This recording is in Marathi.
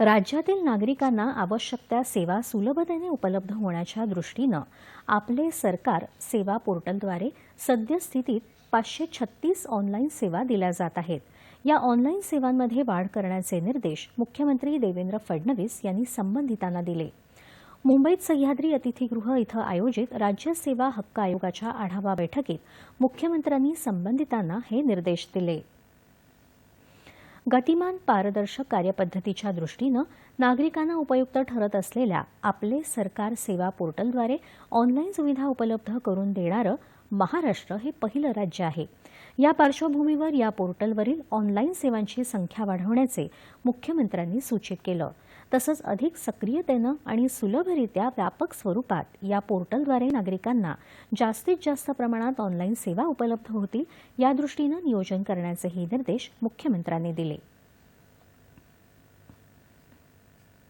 राज्यातील नागरिकांना आवश्यक त्या सेवा सुलभतेने उपलब्ध होण्याच्या दृष्टीनं आपले सरकार सेवा पोर्टलद्वारे सद्यस्थितीत पाचशे छत्तीस ऑनलाईन सेवा दिल्या जात आहेत. या ऑनलाईन सेवांमध्ये वाढ करण्याचे निर्देश मुख्यमंत्री देवेंद्र फडणवीस यांनी संबंधितांना दिले. मुंबईत सह्याद्री अतिथीगृह इथं आयोजित राज्य सेवा हक्क आयोगाच्या आढावा बैठकीत मुख्यमंत्र्यांनी संबंधितांना हे निर्देश दिले. गतिमान पारदर्शक कार्यपद्धतीच्या दृष्टीनं नागरिकांना उपयुक्त ठरत असलेल्या आपले सरकार सेवा पोर्टलद्वारे ऑनलाईन सुविधा उपलब्ध करून देणारं महाराष्ट्र हे पहिलं राज्य आहे. या पार्श्वभूमीवर या पोर्टलवरील ऑनलाईन सेवांची संख्या वाढवण्याचे मुख्यमंत्र्यांनी सूचित केलं. तसंच अधिक सक्रियतेनं आणि सुलभरित्या व्यापक स्वरूपात या पोर्टलद्वारे नागरिकांना जास्तीत जास्त प्रमाणात ऑनलाईन सेवा उपलब्ध होतील यादृष्टीनं नियोजन करण्याचेही निर्देश मुख्यमंत्र्यांनी दिले.